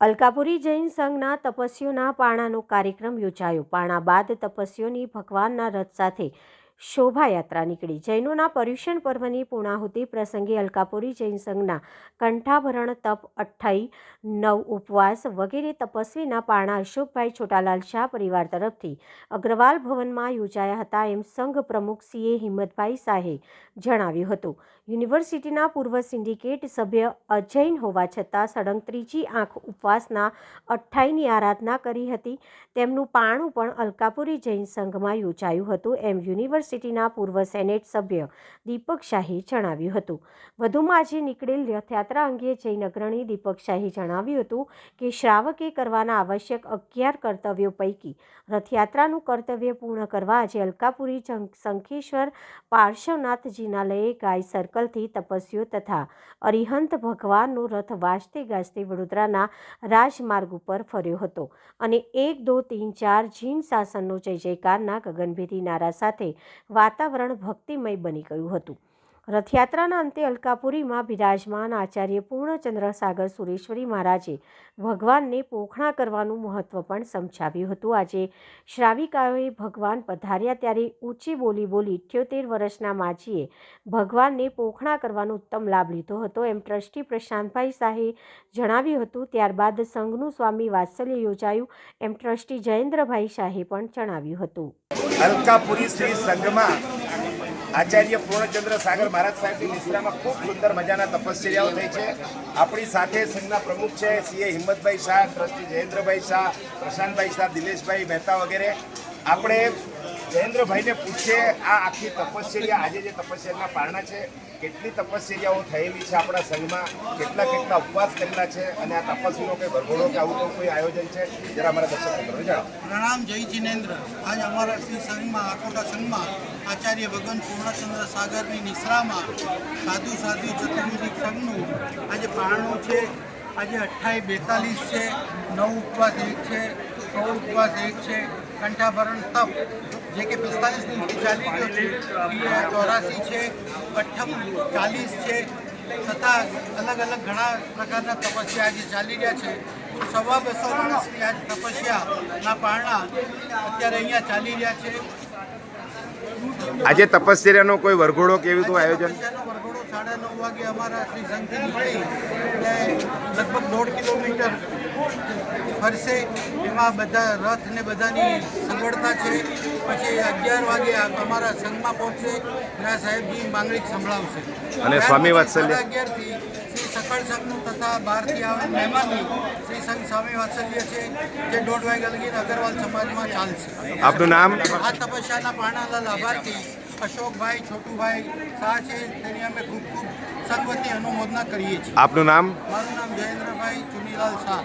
અલકાપુરી જૈન સંઘના તપસ્વીઓના પાણાનો કાર્યક્રમ યોજાયો. પાણા બાદ તપસ્વીઓની ભગવાનના રથ સાથે શોભાયાત્રા નીકળી. જૈનોના પર્યુષણ પર્વની પૂર્ણાહુતિ પ્રસંગે અલકાપુરી જૈન સંઘના કંઠાભરણ તપ અઠ્ઠાઈ, નવ ઉપવાસ વગેરે તપસ્વીના પારણા અશોકભાઈ છોટાલાલ શાહ પરિવાર તરફથી અગ્રવાલ ભવનમાં યોજાયા હતા એમ સંઘ પ્રમુખ સીએ હિંમતભાઈ શાહે જણાવ્યું હતું. યુનિવર્સિટીના પૂર્વ સિન્ડિકેટ સભ્ય અજૈન હોવા છતાં સળંગ ત્રીજી આંખ ઉપવાસના અઠ્ઠાઈની આરાધના કરી હતી. તેમનું પાણું પણ અલકાપુરી જૈન સંઘમાં યોજાયું હતું એમ યુનિવર્સિટીના પૂર્વ સેનેટ સભ્ય દીપક શાહી જણાવ્યું હતું. વધુમાં આજે નીકળેલ રથયાત્રા અંગે જૈન અગ્રણી દીપક શાહી જણાવ્યું હતું કે શ્રાવકે કરવાના આવશ્યક અગિયાર કર્તવ્યો પૈકી રથયાત્રાનું કર્તવ્ય પૂર્ણ કરવા આજે અલકાપુરી શંખેશ્વર પાર્શ્વનાથજીના લયે ગાય સર્કલથી તપસ્વીઓ તથા અરિહંત ભગવાનનો રથ વાજતે ગાજતે વડોદરાના રાજમાર્ગ ઉપર ફર્યો હતો અને એક, દો, તીન, ચાર જીન શાસનનો જય જયકારના ગગનભેદી નારા સાથે વાતાવરણ ભક્તિમય બની ગયું હતું. રથયાત્રાના અંતે અલકાપુરીમાં બિરાજમાન આચાર્ય પૂર્ણચંદ્ર સાગર સુરેશ્વરી મહારાજે ભગવાનને પોખણા કરવાનું મહત્વ પણ સમજાવ્યું હતું. આજે શ્રાવિકાઓએ ભગવાન પધાર્યા ત્યારે ઊંચી બોલી બોલી ઇઠ્યોતેર વર્ષના માજીએ ભગવાનને પોખણા કરવાનો ઉત્તમ લાભ લીધો હતો. એમ ટ્રસ્ટી પ્રશાંતભાઈ શાહે જણાવ્યું હતું. ત્યારબાદ સંઘનું સ્વામી વાત્સલ્ય યોજાયું એમ ટ્રસ્ટી જયેન્દ્રભાઈ શાહે પણ જણાવ્યું હતું. અલકાપુરી શ્રી સંઘમાં આચાર્ય પૂર્ણચંદ્ર સાગર મહારાજ સાહેબની નિશ્રામાં ખૂબ સુંદર મજાના તપશ્ચર્યાઓ થઈ છે. આપણી સાથે સંઘના પ્રમુખ છે, સીએ હિંમતભાઈ શાહ, ટ્રસ્ટી જયેન્દ્રભાઈ શાહ, પ્રશાંતભાઈ શાહ દિલેશભાઈ મહેતા વગેરે. આપણે જયેન્દ્રભાઈને પૂછીએ આ આખી તપશ્ચર્યા, આજે જે તપશ્ચર્યાના પારણા છે, કેટલી તપશ્ચર્યાઓ થયેલી છે આપણા સંઘમાં, કેટલા કેટલા ઉપવાસ કરેલા છે, અને આ તપસ્વીનો કોઈ ભરઘોડો કે આવું કોઈ આયોજન છે? જરા અમારા દર્શક મિત્રો જણાવો. પ્રણામ, જય જિનેન્દ્ર. આજ અમારા શ્રી સંઘમાં આખોટા સંઘમાં, આચાર્ય ભગવાન પૂર્ણચંદ્ર સાગરની નિશ્રામાં સાધુ સાધુ ચતુર્વેદિક સંઘનું આજે પારણું છે. આજે અઠ્ઠાઈ બેતાલીસ છે. નવ ઉપવાસ એક છે. સો ઉપવાસ એક છે. કંઠાભરણ તપ. જે કે પિસ્તાલીસ દિનથી ચાલી ગયો છે ચોરાસી છે અઠ્ઠમ ચાલીસ છે. તથા અલગ અલગ ઘણા પ્રકારના તપસ્યા આજે ચાલી રહ્યા છે. સવા બસો માણસની આજ તપસ્યાના પારણા અત્યારે અહીંયા ચાલી રહ્યા છે. આજે તપસ્યાનો કોઈ વરઘોડો કે એવું તો આયોજન? સાડા નવ વાગે અમારા શ્રી સંઘથી નીકળી અને લગભગ દોઢ કિલોમીટર ફરશે. એમાં બધા રથ ને બધાની સગવડતા છે. પછી અગિયાર વાગે અમારા સંઘમાં પહોંચશે ત્યાં સાહેબજી માંગણી સંભળાવશે. અને સ્વામી વાત્સલ્ય? અગિયારથી શ્રી સકળ સંઘનું તથા બહારથી આવે મહેમાનની શ્રી સંઘ સ્વામી વાત્સલ્ય છે જે દોઢ વાગ્યા લગીને અગરવાલ સમાજમાં ચાલશે. આપનું નામ? આ તપસ્યાના પારણાના લાભાર્થી અશોકભાઈ છોટુભાઈ શાહ છે તેની અમે ખૂબ ખૂબ સર્વથી અનુમોદના કરીએ છીએ. આપનું નામ? મારું નામ જયેન્દ્રભાઈ ચુનીલાલ શાહ.